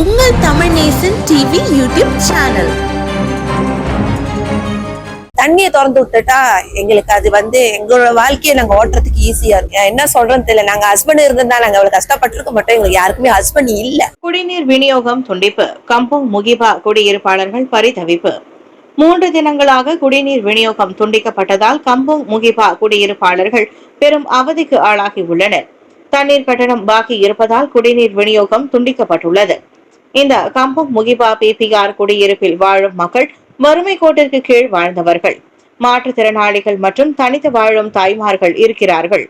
உங்கள் Tamil Nesan TV YouTube channel தண்ணியை திறந்து விட்டுட்டா எங்களுக்கு அது வந்து எங்களோட வாழ்க்கையை நாங்க ஓட்டுறதுக்கு ஈஸியா இருக்கு. என்ன சொல்றேன்னு தெரியல. நாங்க ஹஸ்பண்ட் இருந்திருந்தா நாங்க அவ்வளவு கஷ்டப்பட்டிருக்க மாட்டோம். எங்களுக்கு யாருக்குமே ஹஸ்பண்ட் இல்ல. குடிநீர் விநியோகம் துண்டிப்பு. கம்பம் முகிபா குடியிருப்பாளர்கள் பரிதவிப்பு. மூன்று தினங்களாக குடிநீர் விநியோகம் துண்டிக்கப்பட்டதால் கம்பம் முகிபா குடியிருப்பாளர்கள் பெரும் அவதிக்கு ஆளாகி உள்ளனர். தண்ணீர் கட்டணம் பாக்கி இருப்பதால் குடிநீர் விநியோகம் துண்டிக்கப்பட்டுள்ளது. இந்த கம்பம் முகிபா பிபிஆர் குடியிருப்பில் வாழும் மக்கள் வறுமை கோட்டிற்கு கீழ் வாழ்ந்தவர்கள். மாற்றுத்திறனாளிகள் மற்றும் தனித்து வாழும் தாய்மார்கள் இருக்கிறார்கள்.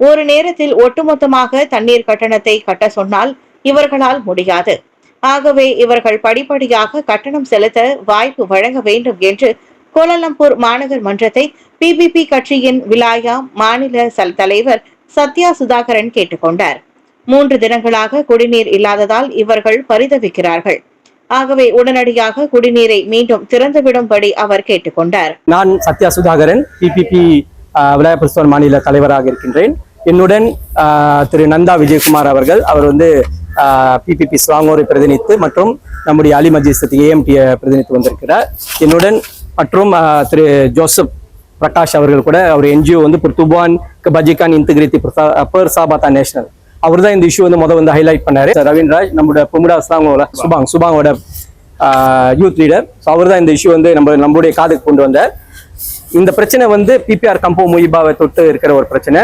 ஒரு நேரத்தில் ஒட்டுமொத்தமாக தண்ணீர் கட்டணத்தை கட்ட சொன்னால் இவர்களால் முடியாது. ஆகவே இவர்கள் படிப்படியாக கட்டணம் செலுத்த வாய்ப்பு வழங்க வேண்டும் என்று கோலாலம்பூர் மாநகர் மன்றத்தை பிபிபி கட்சியின் விலாயா மாநில தலைவர் சத்யா சுதாகரன் கேட்டுக்கொண்டார். மூன்று தினங்களாக குடிநீர் இல்லாததால் இவர்கள் பரிதவிக்கிறார்கள். ஆகவே உடனடியாக குடிநீரை மீண்டும் திறந்துவிடும்படி அவர் கேட்டுக்கொண்டார். நான் சத்யா சுதாகரன் பிபிபி விளையாட்டு மாநில தலைவராக இருக்கின்றேன். என்னுடன் திரு நந்தா விஜயகுமார் அவர்கள் அவர் வந்து பிபிபி ஸ்வாங்கோரை பிரதிநிதித்து மற்றும் நம்முடைய அலி மஜிஸ்த் ஏஎம்டி பிரதிநிதித்து வந்திருக்கிறார். என்னுடன் மற்றும் திரு ஜோசப் பிரகாஷ் அவர்கள் கூட அவர் என்ஜிஓ வந்து புர்துபான் பஜிகான் இன்டிகிரிட்டி பர்சாபாத்தா நேஷனல் அவர் தான் இந்த இஷ்யூ வந்து முதல் வந்து ஹைலைட் பண்ணாரு. ரவீன்ராஜ் நம்மளோட புமுடா தான் சுபாங் சுபாங்கோட யூத் லீடர் ஸோ அவர் தான் இந்த இஷ்யூ வந்து நம்ம நம்மளுடைய காதுக்கு கொண்டு வந்தார். இந்த பிரச்சனை வந்து பிபிஆர் கம்போ முயிபாவை தொட்டு இருக்கிற ஒரு பிரச்சனை.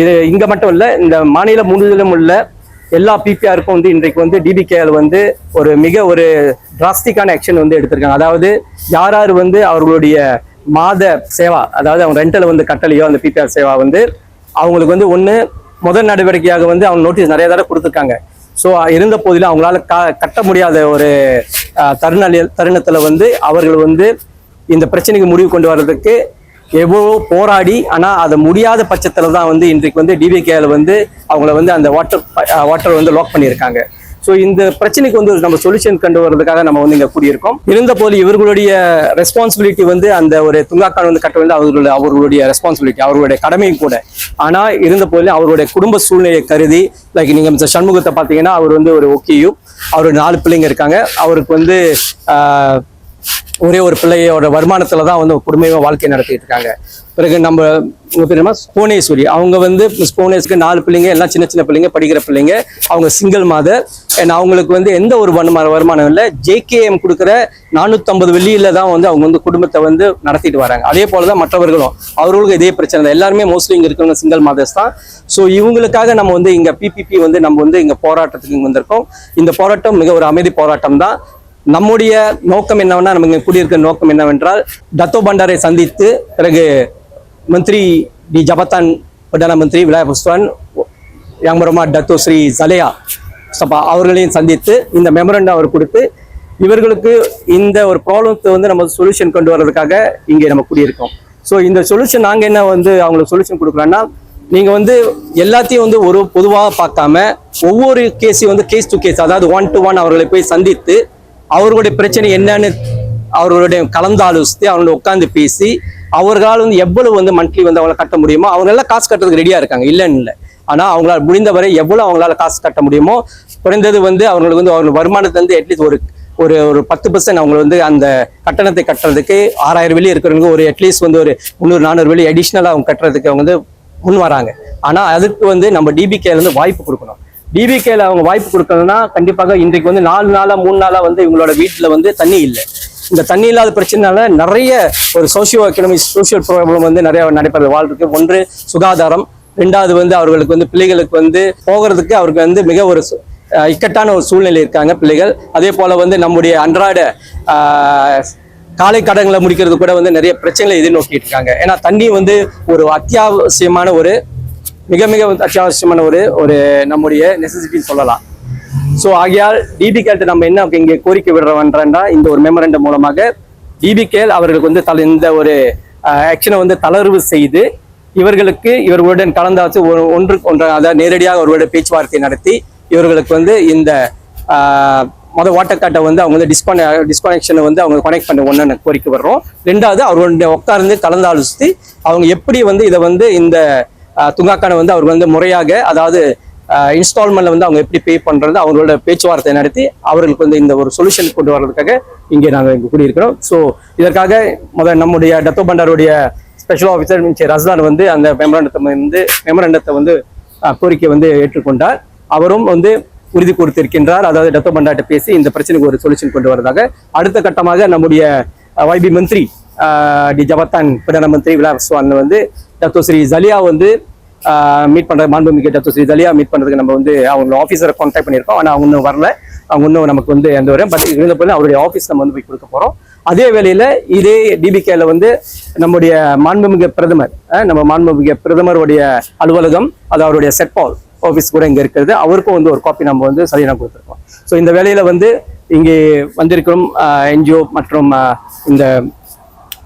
இது இங்கே மட்டும் இல்லை இந்த மாநிலம் முழுவதிலும் உள்ள எல்லா பிபிஆருக்கும் வந்து இன்றைக்கு வந்து டிபிகேஎல் வந்து ஒரு மிக ஒரு டிராஸ்டிக்கான ஆக்ஷன் வந்து எடுத்திருக்காங்க. அதாவது யார் யார் வந்து அவர்களுடைய மாத சேவா அதாவது அவங்க ரெண்டல் வந்து கட்டலையோ அந்த பிபிஆர் சேவா வந்து அவங்களுக்கு வந்து ஒன்று முதல் நடவடிக்கையாக வந்து அவங்க நோட்டீஸ் நிறைய தடவை கொடுத்துருக்காங்க. ஸோ இருந்த போதிலும் அவங்களால க கட்ட முடியாத ஒரு அஹ், தருண வந்து அவர்கள் வந்து இந்த பிரச்சனைக்கு முடிவு கொண்டு வர்றதுக்கு எவ்வளோ போராடி ஆனால் அதை முடியாத பட்சத்தில் தான் வந்து இன்றைக்கு வந்து டிபிகேல வந்து அவங்கள வந்து அந்த வாட்டர் வாட்டர் வந்து லாக் பண்ணியிருக்காங்க. ஸோ இந்த பிரச்சனைக்கு வந்து நம்ம சொல்யூஷன் கண்டு வர்றதுக்காக நம்ம வந்து இங்கே கூடியிருக்கோம். இருந்த போது இவர்களுடைய ரெஸ்பான்சிபிலிட்டி வந்து அந்த ஒரு துங்காக்கான் வந்து கட்ட வந்து அவர்களுடைய அவர்களுடைய ரெஸ்பான்சிபிலிட்டி அவர்களுடைய கடமையும் கூட. ஆனால் இருந்த போதிலும் அவருடைய குடும்ப சூழ்நிலையை கருதி லைக் நீங்கள் மிஸ்டர் சண்முகத்தை பார்த்தீங்கன்னா அவர் வந்து ஒரு ஓகேயும் அவர் நாலு பிள்ளைங்க இருக்காங்க. அவருக்கு வந்து ஒரே ஒரு பிள்ளையோட வருமானத்துல தான் வந்து குடும்பமாக வாழ்க்கை நடத்திட்டு இருக்காங்க. பிறகு நம்ம உங்க என்ன புவனேஸ்வரி அவங்க வந்து மிஸ் நாலு பிள்ளைங்க எல்லாம் சின்ன சின்ன பிள்ளைங்க படிக்கிற பிள்ளைங்க. அவங்க சிங்கிள் மாதர் அண்ட் அவங்களுக்கு வந்து எந்த ஒரு வருமான வருமானம் இல்லை. ஜேகேஎம் கொடுக்குற நானூற்றம்பது வெள்ளியில் தான் வந்து அவங்க வந்து குடும்பத்தை வந்து நடத்திட்டு வராங்க. அதே போல தான் மற்றவர்களும். அவர்களுக்கும் இதே பிரச்சனை தான். எல்லாருமே மோஸ்ட்லி இங்கே இருக்கிறவங்க சிங்கிள் மாதர்ஸ் தான். ஸோ இவங்களுக்காக நம்ம வந்து இங்கே பிபிபி வந்து நம்ம வந்து இங்கே போராட்டத்துக்கு இங்கே வந்திருக்கோம். இந்த போராட்டம் மிக ஒரு அமைதி போராட்டம் தான். நம்முடைய நோக்கம் என்னவென்னா நம்ம இங்கே கூடியிருக்கிற நோக்கம் என்னவென்றால் டத்தோ பண்டாரை சந்தித்து பிறகு Menteri டி Jabatan பிரதான Menteri Wilayah Persekutuan yang berhormat Dato' Sri ஜலையா சபா அவர்களையும் சந்தித்து இந்த மெமரண்டம் அவர் கொடுத்து இவர்களுக்கு இந்த ஒரு ப்ராப்ளத்தை வந்து நம்ம சொல்யூஷன் கொண்டு வர்றதுக்காக இங்கே நம்ம கூடியிருக்கோம். ஸோ இந்த சொல்யூஷன் நாங்கள் என்ன வந்து அவங்களுக்கு சொல்யூஷன் கொடுக்குறோன்னா நீங்கள் வந்து எல்லாத்தையும் வந்து ஒரு பொதுவாக பார்க்காம ஒவ்வொரு கேஸையும் வந்து கேஸ் டு கேஸ் அதாவது ஒன் டு ஒன் அவர்களை போய் சந்தித்து அவர்களுடைய பிரச்சனை என்னன்னு அவர்களுடைய கலந்து ஆலோசித்து அவங்களோட உட்காந்து பேசி அவர்களால் வந்து எவ்வளவு வந்து மந்த்லி வந்து அவங்களை கட்ட முடியுமோ அவங்க எல்லாம் காசு கட்டுறதுக்கு ரெடியா இருக்காங்க. இல்லைன்னு இல்லை. ஆனா அவங்களால் முடிந்தவரை எவ்வளவு அவங்களால காசு கட்ட முடியுமோ குறைந்தது வந்து அவங்களுக்கு வந்து அவங்க வருமானத்தை வந்து அட்லீஸ்ட் ஒரு ஒரு ஒரு பத்து பர்சன்ட் அவங்க வந்து அந்த கட்டணத்தை கட்டுறதுக்கு ஆறாயிரம் வெளியே இருக்கிறவங்க ஒரு அட்லீஸ்ட் வந்து ஒரு முந்நூறு நானூறு வெளி அடிஷ்னலாக அவங்க கட்டுறதுக்கு அவங்க வந்து முன் வராங்க ஆனால் அதுக்கு வந்து நம்ம டிபிகேல இருந்து வாய்ப்பு கொடுக்கணும். டிபிகேல அவங்க வாய்ப்பு கொடுக்கணும்னா கண்டிப்பாக இன்றைக்கு வந்து நாலு நாளா மூணு நாளா வந்து இவங்களோட வீட்டுல வந்து தண்ணி இல்லை. இந்த தண்ணி இல்லாத பிரச்சனைனால நிறைய ஒரு சோசியோ எக்கனாமி சோசியல் ப்ராப்ளம் வந்து நிறைய நடைபெறது. வாழ்க்கை ஒன்று சுகாதாரம். ரெண்டாவது வந்து அவர்களுக்கு வந்து பிள்ளைகளுக்கு வந்து போகிறதுக்கு அவருக்கு வந்து மிக ஒரு சு- இக்கட்டான ஒரு சூழ்நிலை இருக்காங்க பிள்ளைகள். அதே போல வந்து நம்முடைய அன்றாட காலை கடன்களை முடிக்கிறது கூட வந்து நிறைய பிரச்சனைகளை எதிர்நோக்கிட்டு இருக்காங்க. ஏன்னா தண்ணி வந்து ஒரு அத்தியாவசியமான ஒரு மிக மிக வந்து அத்தியாவசியமான ஒரு ஒரு நம்முடைய நெசசிட்டின்னு சொல்லலாம். ஸோ ஆகையால் டிபிகேல்ட்ட நம்ம என்ன இங்கே கோரிக்கை விடுறோம்ன்றா இந்த ஒரு மெமரண்டம் மூலமாக டிபிகேல் அவர்களுக்கு வந்து தலை இந்த ஒரு ஆக்ஷனை வந்து தளர்வு செய்து இவர்களுக்கு இவர்களுடன் கலந்தாச்சு ஒரு ஒன்றுக்கு ஒன்று அதாவது நேரடியாக அவர்களுடைய பேச்சுவார்த்தை நடத்தி இவர்களுக்கு வந்து இந்த மொதல் மொத வாட்டர் காட்டை வந்து அவங்க வந்து டிஸ்கன டிஸ்கனெக்ஷனை வந்து அவங்க கனெக்ட் பண்ண ஒன்று கோரிக்கை வர்றோம் ரெண்டாவது அவர்களுடைய உட்கார்ந்து கலந்தாலோசித்து அவங்க எப்படி வந்து இதை வந்து இந்த துங்காக்கான வந்து அவர் வந்து முறையாக அதாவது இன்ஸ்டால்மெண்ட்ல வந்து அவங்க எப்படி பே பண்றது அவங்களோட பேச்சுவார்த்தை நடத்தி அவர்களுக்கு வந்து இந்த ஒரு சொல்யூஷன் கொண்டு வர்றதுக்காக இங்கே நாங்கள் இங்கே கூடியிருக்கிறோம். ஸோ இதற்காக முதல் நம்முடைய டத்தோ பண்டாருடைய ஸ்பெஷல் ஆஃபீஸர் மின்சி ரஸ்லான் வந்து அந்த மெமரண்டத்தை வந்து மெமரண்டத்தை வந்து கோரிக்கை வந்து ஏற்றுக்கொண்டார். அவரும் வந்து உறுதி கொடுத்திருக்கின்றார். அதாவது டத்தோ பண்டாட்ட பேசி இந்த பிரச்சனைக்கு ஒரு சொல்யூஷன் கொண்டு வரதாக அடுத்த கட்டமாக நம்முடைய வைபி மந்திரி டி ஜபத்தான் பிரதம மந்திரி விலாஸ்வான் வந்து டத்தோ ஸ்ரீ ஜலியா வந்து மீட் பண்ணுற மாண்புமிகு டத்தோ ஸ்ரீ ஜலியா மீட் பண்ணுறதுக்கு நம்ம வந்து அவங்க ஆஃபீஸரை கான்டாக்ட் பண்ணியிருக்கோம். ஆனால் அவங்க இன்னும் வரல. அவங்க இன்னும் நமக்கு வந்து எந்த வரும் பட் இருந்த போல அவருடைய ஆஃபீஸ் நம்ம வந்து போய் கொடுக்க போகிறோம் அதே வேளையில் இதே டிபிகேல வந்து நம்முடைய மாண்புமிகு பிரதமர் நம்ம மாண்புமிகு பிரதமருடைய அலுவலகம் அது அவருடைய செட்பால் ஆஃபீஸ் கூட இங்கே இருக்கிறது. அவருக்கும் வந்து ஒரு காப்பி நம்ம வந்து சரியாக கொடுத்துருக்கோம். ஸோ இந்த வேலையில் வந்து இங்கே வந்திருக்கிறோம் என்ஜிஓ மற்றும் இந்த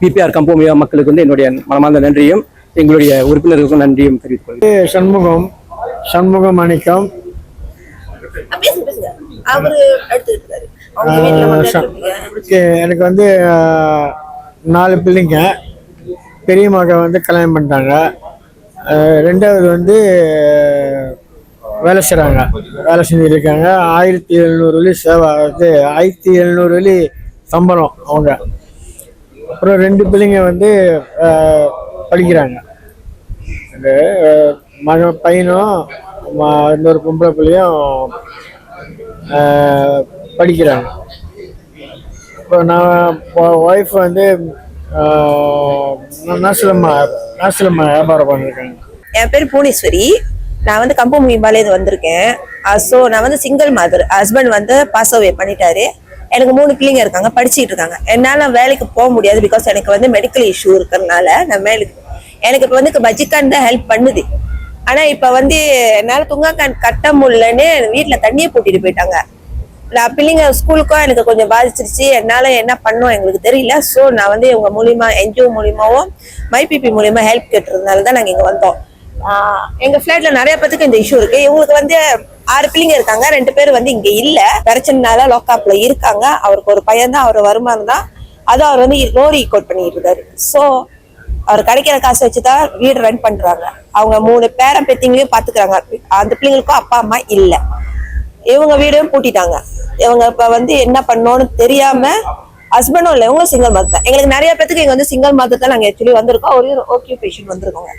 பிபிஆர் கம்போமியா மக்களுக்கு வந்து என்னுடைய மனமார்ந்த நன்றியும் எங்களுடைய உறுப்பினர்களுக்கும் நன்றியும் தெரிவித்துக் சண்முகம் சண்முக மாணிக்கம் எனக்கு வந்து நாலு பிள்ளைங்க. பெரிய மக வந்து கல்யாணம் பண்ணிட்டாங்க. ரெண்டாவது வந்து வேலை செய்கிறாங்க வேலை செஞ்சுட்டு இருக்காங்க ஆயிரத்தி எழுநூறு வழி சேவை இது ஆயிரத்தி எழுநூறு வழி சம்பளம் அவங்க. அப்புறம் ரெண்டு பிள்ளைங்க வந்து படிக்கிறாங்க. இந்த மக பையனும் இன்னொரு பொம்பளை பிள்ளையும் படிக்கிறாங்க. இப்போ நான் ஒய்ஃப் வந்து நாசிலம்மா நாசிலம்மா வியாபாரம் பண்ணியிருக்காங்க என் பேர் பூனேஸ்வரி நான் வந்து கம்பு கம்பமுகிபாலேருந்து வந்திருக்கேன். ஸோ நான் வந்து சிங்கிள் மதர் ஹஸ்பண்ட் வந்து பாஸ் அவே பண்ணிட்டாரு. எனக்கு மூணு பிள்ளைங்க இருக்காங்க படிச்சுட்டு இருக்காங்க. என்னால் வேலைக்கு போக முடியாது பிகாஸ் எனக்கு வந்து மெடிக்கல் இஷ்யூ இருக்கிறதுனால நான் வேலைக்கு எனக்கு இப்போ வந்து பஜிக்கான் தான் ஹெல்ப் பண்ணுது. ஆனால் இப்போ வந்து என்னால் துங்காக்கான் கட்ட முடியலன்னு வீட்டில் தண்ணியை போட்டிட்டு போயிட்டாங்க. நான் பிள்ளைங்க ஸ்கூலுக்கும் எனக்கு கொஞ்சம் பாதிச்சிருச்சு. என்னால் என்ன பண்ணோம் எங்களுக்கு தெரியல. ஸோ நான் வந்து இவங்க மூலியமாக என்ஜிஓ மூலியமாகவும் மைபிபி மூலியமாக ஹெல்ப் கேட்டுறதுனால தான் நாங்கள் இங்கே வந்தோம். எங்க ஃபிளாட்ல நிறைய பேத்துக்கு இந்த இஷ்யூ இருக்கு. இவங்களுக்கு வந்து ஆறு பிள்ளைங்க இருக்காங்க. ரெண்டு பேர் வந்து இங்க இல்ல. பிரச்சனைனால லோக்காப்ல இருக்காங்க. அவருக்கு ஒரு பையன் தான் அவர் வருமானம் தான். அதுவும் அவர் வந்து லோரி கோட் பண்ணிட்டு இருக்காரு ஸோ அவர் கிடைக்கிற காசு வச்சுதான் வீடு ரன் பண்றாங்க. அவங்க மூணு பேரன் பெத்திங்களையும் பாத்துக்கிறாங்க. அந்த பிள்ளைங்களுக்கும் அப்பா அம்மா இல்லை. இவங்க வீடையும் பூட்டிட்டாங்க. இவங்க இப்ப வந்து என்ன பண்ணோன்னு தெரியாம ஹஸ்பண்டும் இல்லை இவங்களும் சிங்கிள் மதம் தான். எங்களுக்கு நிறைய பேத்துக்கு இங்க வந்து சிங்கிள் மதம் தான் நாங்க ஆக்சுவலி வந்திருக்கோம். ஒரு ஓக்கியூபேஷன் வந்திருக்கோங்க.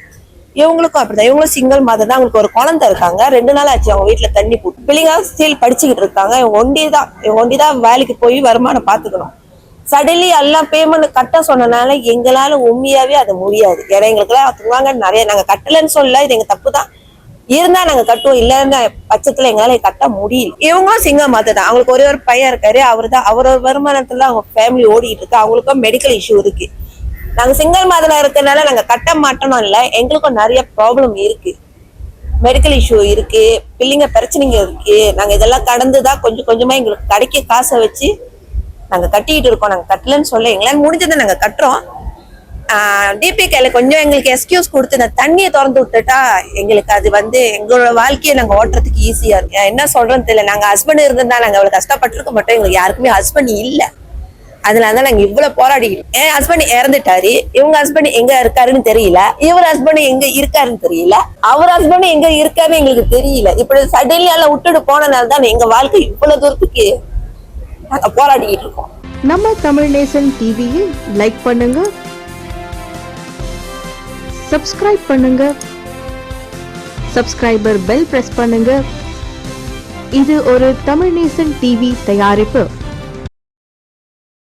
இவங்களுக்கும் அப்படிதான். இவங்களும் சிங்கிள் மாதம் தான். அவங்களுக்கு ஒரு குழந்தை இருக்காங்க. ரெண்டு நாள் ஆச்சு அவங்க வீட்டுல தண்ணி போட்டு பிள்ளைங்க ஸ்டில் படிச்சுக்கிட்டு இருக்காங்க. இவங்க ஒண்டி தான் இவங்க ஒண்டி தான் வேலைக்கு போய் வருமானம் பாத்துக்கணும் சடன்லி எல்லாம் பேமெண்ட் கட்ட சொன்னனால எங்களால உண்மையாவே அது முடியாது. ஏன்னா எங்களுக்குலாம் துவாங்க நிறைய நாங்க கட்டலைன்னு சொல்லல. இது எங்க தப்பு தான் இருந்தா நாங்க கட்டுவோம். இல்லைன்னு பட்சத்துல எங்களால கட்ட முடியல. இவங்களும் சிங்க மாத்த தான். அவங்களுக்கு ஒரே ஒரு பையன் இருக்காரு. அவர் தான் அவரோட வருமானத்துல அவங்க ஃபேமிலி ஓடிக்கிட்டு இருக்கு. அவங்களுக்கும் மெடிக்கல் இஷ்யூ இருக்கு. நாங்க சிங்கிள் மாதம் இருக்கிறதுனால நாங்க கட்ட மாட்டோம் இல்ல. எங்களுக்கும் நிறைய ப்ராப்ளம் இருக்கு. மெடிக்கல் இஷ்யூ இருக்கு. பிள்ளைங்க பிரச்சனைங்க இருக்கு. நாங்க இதெல்லாம் கடந்து தான் கொஞ்சம் கொஞ்சமா எங்களுக்கு கிடைக்க காசை வச்சு நாங்க கட்டிட்டு இருக்கோம். நாங்க கட்டலன்னு சொல்ல எங்களால முடிஞ்சதை நாங்க கட்டுறோம். டிபிகேல கொஞ்சம் எங்களுக்கு எக்ஸ்கியூஸ் கொடுத்து நான் தண்ணியை திறந்து விட்டுட்டா எங்களுக்கு அது வந்து எங்களோட வாழ்க்கையை நாங்க ஓட்டுறதுக்கு ஈஸியா இருக்கு. என்ன சொல்றேன்னு தெரியல. நாங்க ஹஸ்பண்ட் இருந்திருந்தா நாங்க அவ்வளவு கஷ்டப்பட்டிருக்க மாட்டோம். எங்களுக்கு யாருக்குமே ஹஸ்பண்ட் இல்லை. அதனால தான் நாங்க இவ்வளவு போராடி என் ஹஸ்பண்ட் இறந்துட்டாரு. இவங்க ஹஸ்பண்ட் எங்க இருக்காருன்னு தெரியல. இவர் ஹஸ்பண்ட் எங்க இருக்காருன்னு தெரியல. அவர் ஹஸ்பண்ட் எங்க இருக்காருன்னு எங்களுக்கு தெரியல. இப்படி சடன்லி எல்லாம் விட்டுட்டு போனனால தான் எங்க வாழ்க்கை இவ்வளவு தூரத்துக்கு நாங்க போராடிக்கிட்டு இருக்கோம். நம்ம தமிழ் நேசன் டிவியில் லைக் பண்ணுங்க. சப்ஸ்கிரைப் பண்ணுங்க. சப்ஸ்கிரைபர் பெல் பிரஸ் பண்ணுங்க. இது ஒரு தமிழ் நேசன் டிவி தயாரிப்பு.